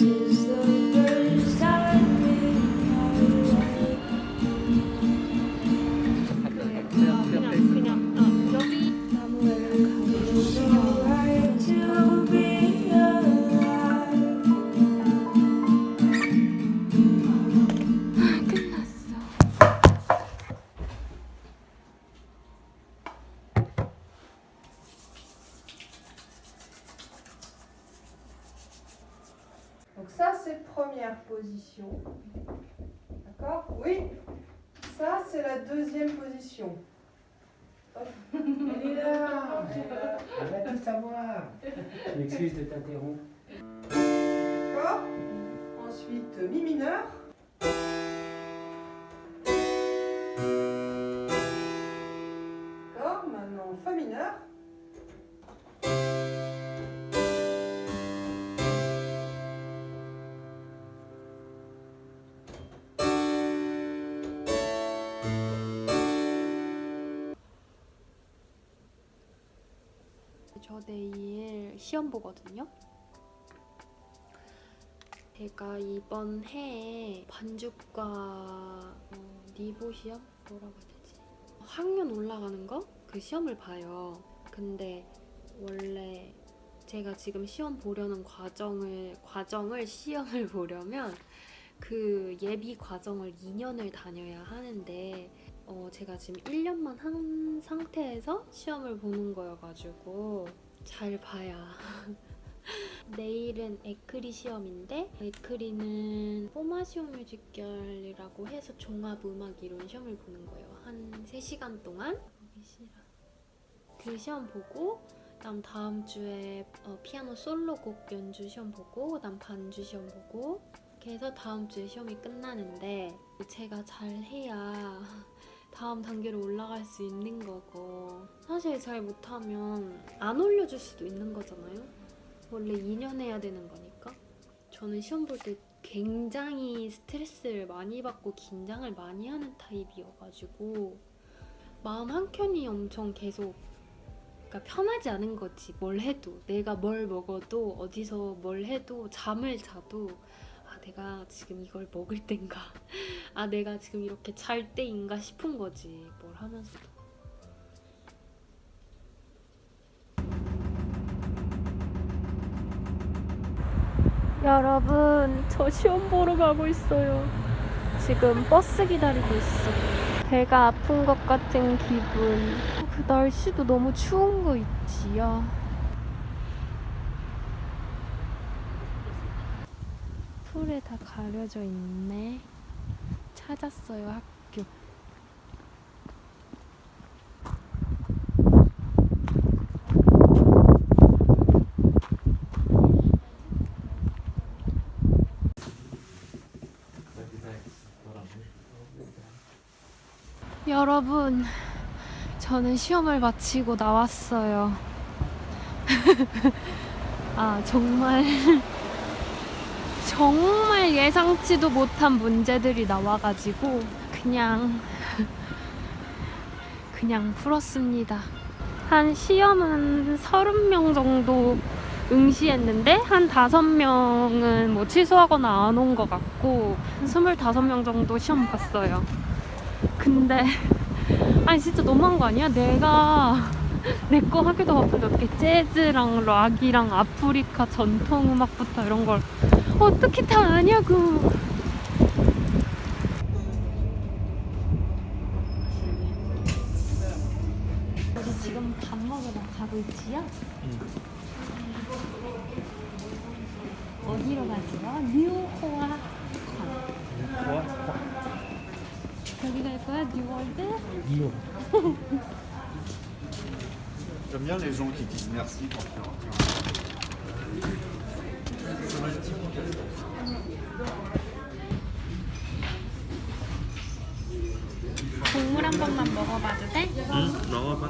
Is the first position. D'accord? Oui. Ça, c'est la deuxième position. Hop. Elle est là. Elle va tout savoir. Je m'excuse de t'interrompre. D'accord Ensuite, mi mineur. D'accord Maintenant, fa mineur. 저 내일 시험 보거든요. 제가 이번 해에 반죽과 어, 니보 시험 뭐라고 해야 되지? 학년 올라가는 거 그 시험을 봐요. 근데 원래 제가 지금 시험 보려는 과정을 과정을 시험을 보려면 그 예비 과정을 2년을 다녀야 하는데 어, 제가 지금 1년만 한 상태에서 시험을 보는 거여가지고 잘 봐야. 내일은 에크리 시험인데 에크리는 포마시오 뮤지컬이라고 해서 종합 음악 이론 시험을 보는 거예요. 한 3시간 동안. 그 시험 보고 그다음 다음 주에 어, 피아노 솔로곡 연주 시험 보고 그다음 반주 시험 보고 이렇게 해서 다음 주에 시험이 끝나는데 제가 잘 해야 다음 단계로 올라갈 수 있는 거고. 사실 잘 못하면 안 올려줄 수도 있는 거잖아요. 원래 2년 해야 되는 거니까. 저는 시험 볼 때 굉장히 스트레스를 많이 받고 긴장을 많이 하는 타입이어가지고 마음 한켠이 엄청 계속 그러니까 편하지 않은 거지. 뭘 해도. 내가 뭘 먹어도 어디서 뭘 해도 잠을 자도 아 내가 지금 이걸 먹을 땐가? 아 내가 지금 이렇게 잘 때인가 싶은 거지. 뭘 하면서도. 여러분 저 시험 보러 가고 있어요. 지금 버스 기다리고 있어. 배가 아픈 것 같은 기분. 그 날씨도 너무 추운 거 있지요 풀에 다 가려져 있네. 찾았어요 학교. 여러분 저는 시험을 마치고 나왔어요. 아 정말 정말 예상치도 못한 문제들이 나와가지고 그냥 그냥 풀었습니다. 한 시험은 30명 정도 응시했는데 한 5명은 뭐 취소하거나 안 온 것 같고 한 25명 정도 시험 봤어요. 근데 아니 진짜 너무한 거 아니야? 내가 내 거 하기도 바쁜데 어떻게 재즈랑 락이랑 아프리카 전통 음악부터 이런 걸 어떻게 다 아냐고. 우리 지금 밥 먹으러 가고 있지요? 어디로 가지요? 뉴호아. 저기 갈 거야? 뉴월드? Guillaume. J'aime bien les gens qui disent merci quand tu leur 국물 한 번만 먹어봐도 돼? 응, 먹어봐.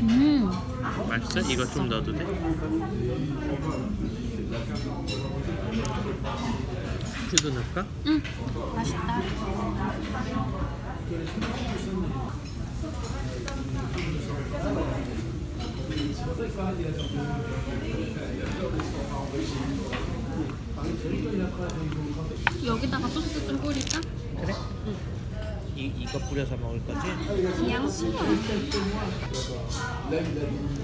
음. 맛있어? 이거 좀 넣어도 돼? 후추도 넣을까? 응. 맛있다. 여기다가 소스 좀 뿌릴까? 그래? 이 이거 뿌려서 먹을 거지? 기양수육.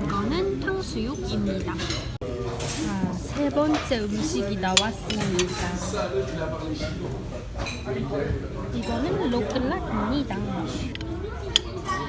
이거는 탕수육입니다. 자, 세 번째 음식이 나왔습니다. 이거는 로클라입니다.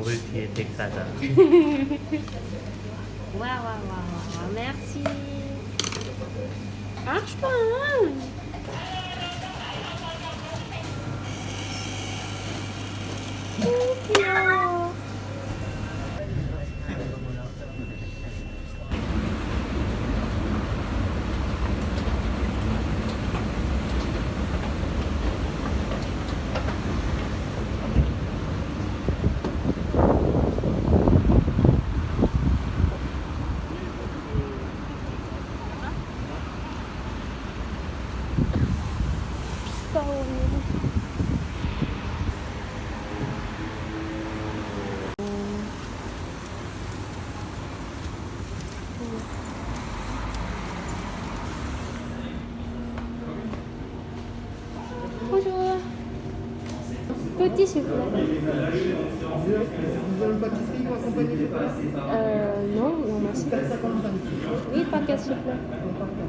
거울 뒤에 덱사다. 와와와와 merci. 아파. 오 귀여 Petit s'il vous plaît. Vous avez une pâtisserie pour accompagner les plats Euh, non, non, merci. 4,55. Oui, paquet s'il vous plaît.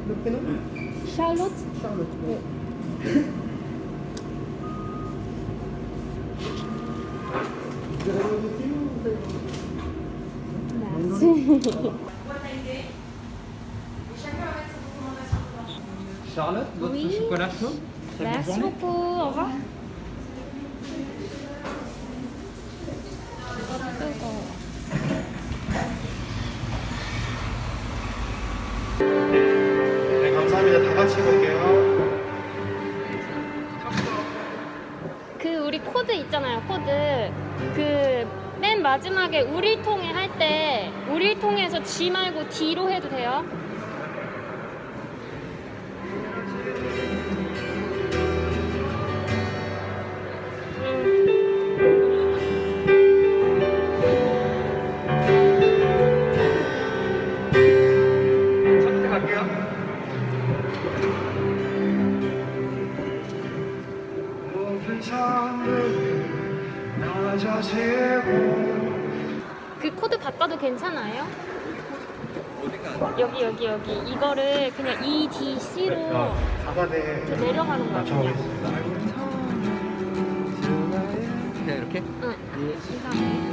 Le prénom Charlotte. Charlotte. Vous avez le aussi ou vous avez- Merci. Charlotte, votre Oui. chocolat chaud Merci beaucoup. Au revoir. 같이 볼게요. 그 우리 코드 있잖아요. 코드. 그 맨 마지막에 우릴통에 할때 우릴통에서 G 말고 D로 해도 돼요. 그 코드 바꿔도 괜찮아요? 여기 여기 여기 이거를 그냥 E D C로 내려가는 거야. 그냥. 그냥 이렇게? 응. 이상해.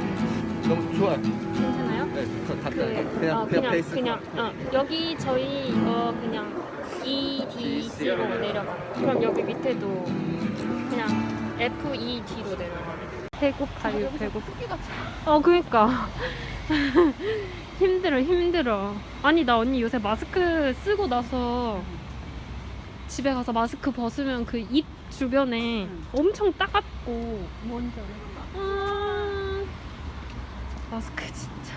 너무 좋아요. 괜찮아요? 네, 더 그, 답답해. 어, 그냥 그냥 그냥 베이스. 그냥 어, 여기 저희 이거 그냥 E D C로 내려가. 그럼 여기 밑에도 그냥 F E D로 내려가. 배고파요, 배고파. 어, 그니까. 힘들어, 힘들어. 아니, 나 언니 요새 마스크 쓰고 나서 집에 가서 마스크 벗으면 그 입 주변에 엄청 따갑고. 뭔지 알아? 아, 마스크 진짜.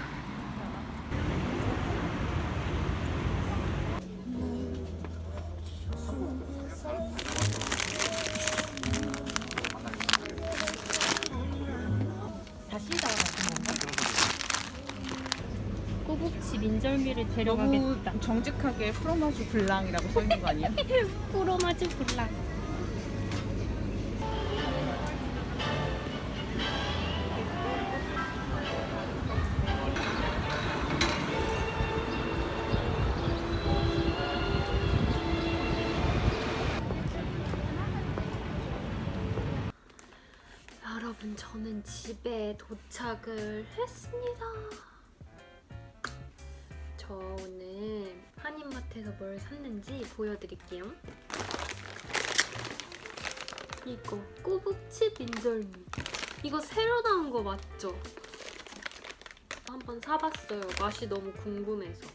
꼬북치 민절미를 데려가겠다. 정직하게 프로마주 블랑이라고 써 있는 거 아니야? 프로마즈 블랑. 여러분, 저는 집에 도착을 했습니다. 저 오늘 한인마트에서 뭘 샀는지 보여드릴게요. 이거 꼬북치 민절미. 이거 새로 나온 거 맞죠? 한번 사봤어요. 맛이 너무 궁금해서.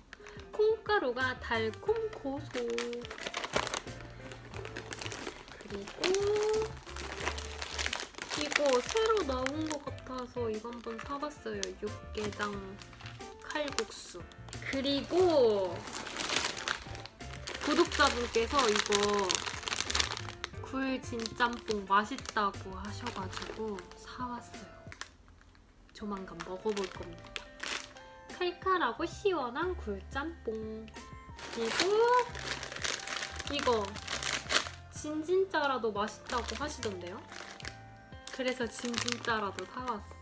콩가루가 달콤 고소. 그리고 이거 새로 나온 것 같아서 이거 한번 사봤어요. 육개장 칼국수. 그리고 구독자분께서 이거 굴 진짬뽕 맛있다고 하셔가지고 사왔어요. 조만간 먹어볼 겁니다. 칼칼하고 시원한 굴짬뽕. 그리고 이거 진진짜라도 맛있다고 하시던데요? 그래서 진진짜라도 사왔어.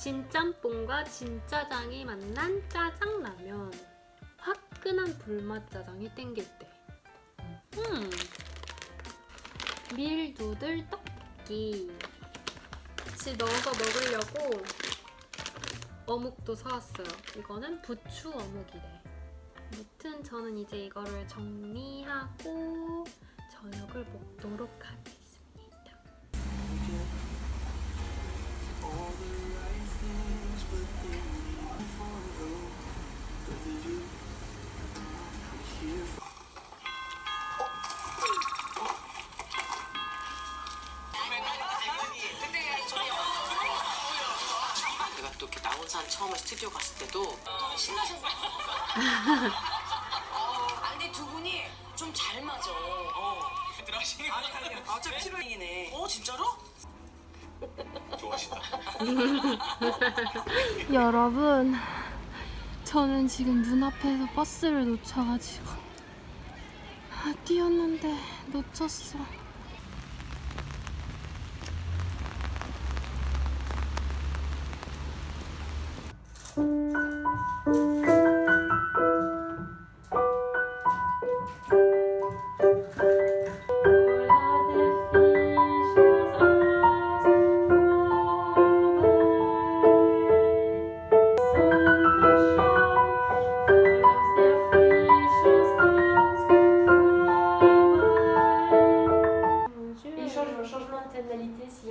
진짬뽕과 진짜장이 만난 짜장라면. 화끈한 불맛 짜장이 땡길 때. 음. 밀누들 떡볶이. 같이 넣어서 먹으려고 어묵도 사왔어요. 이거는 부추 어묵이래. 아무튼 저는 이제 이거를 정리하고 저녁을 먹도록 하겠습니다. 처음에 스튜디오 갔을 때도 신나셨어. 아니 두 분이 좀 잘 맞아. 어. 들어가시는 아니 아니 아저 피로이네. 어 진짜로? 여러분, 저는 지금 눈앞에서 버스를 놓쳐가지고 아, 뛰었는데 놓쳤어.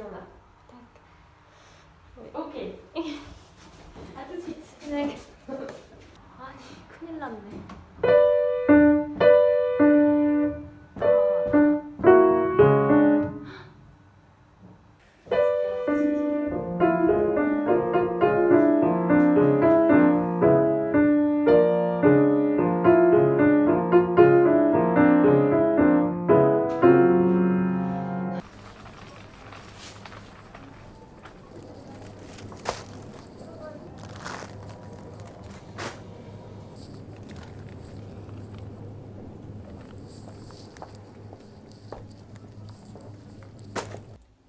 Tonalité s'il y en a. Oui, ok. à tout de suite. 네. 아니, 큰일 났네.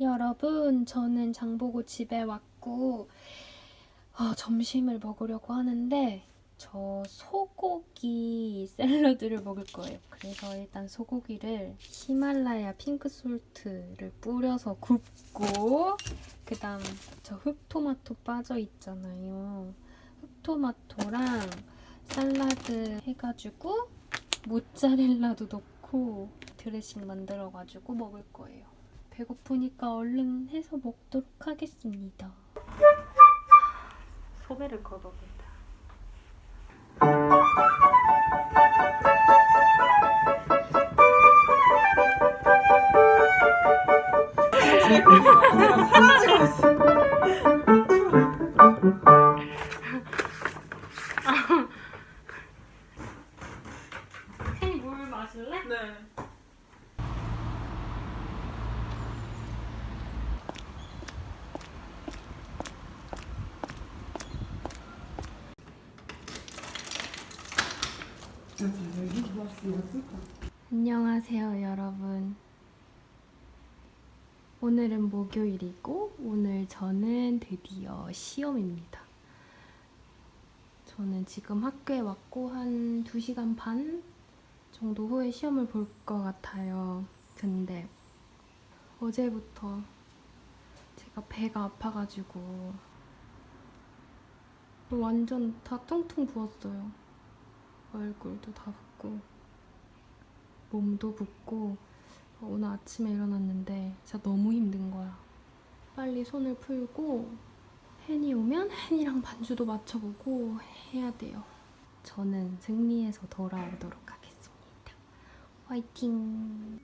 여러분, 저는 장보고 집에 왔고 어, 점심을 먹으려고 하는데 저 소고기 샐러드를 먹을 거예요. 그래서 일단 소고기를 히말라야 핑크 솔트를 뿌려서 굽고 그 다음 저 흑토마토 빠져 있잖아요. 흑토마토랑 샐러드 해가지고 모짜렐라도 넣고 드레싱 만들어가지고 먹을 거예요. 배고프니까 얼른 해서 먹도록 하겠습니다. 소매를 걷어본다. 물 마실래? 네. 안녕하세요, 여러분. 오늘은 목요일이고, 오늘 저는 드디어 시험입니다. 저는 지금 학교에 왔고, 한 2시간 반 정도 후에 시험을 볼 것 같아요. 근데 어제부터 제가 배가 아파가지고 완전 다 퉁퉁 부었어요. 얼굴도 다 붓고. 몸도 붓고 오늘 아침에 일어났는데 진짜 너무 힘든 거야. 빨리 손을 풀고 헨이 오면 헨이랑 반주도 맞춰보고 해야 돼요. 저는 승리해서 돌아오도록 하겠습니다. 화이팅!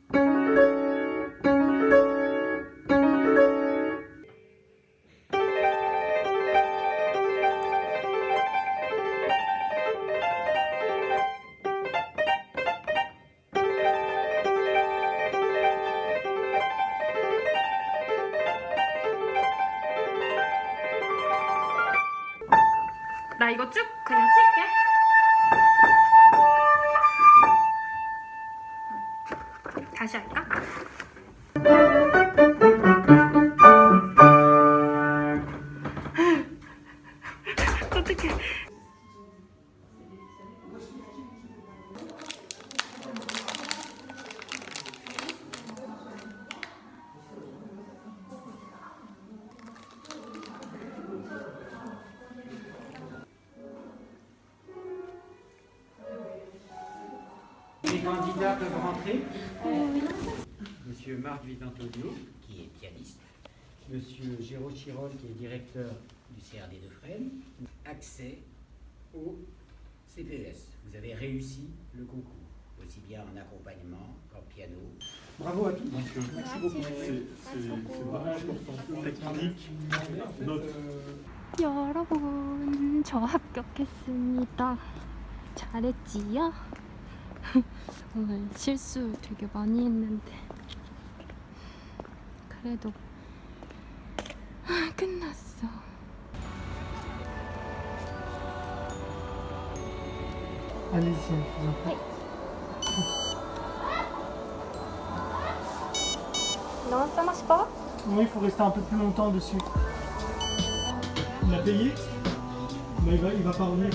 Directeur du CRD de Fresnes, accès au CPS. Vous avez réussi le concours, aussi bien en accompagnement qu'en piano. Bravo à tous. Donc, euh, merci beaucoup. C'est vraiment important. Technique, note. 여러분, 저 합격했습니다. 잘했지요? 오늘 실수 되게 많이 했는데. 그래도 아, 끝났어. Allez-y, je vous en prie. Non, ça marche pas Oui, il faut rester un peu plus longtemps dessus. Il a payé Mais il va, il va pas revenir.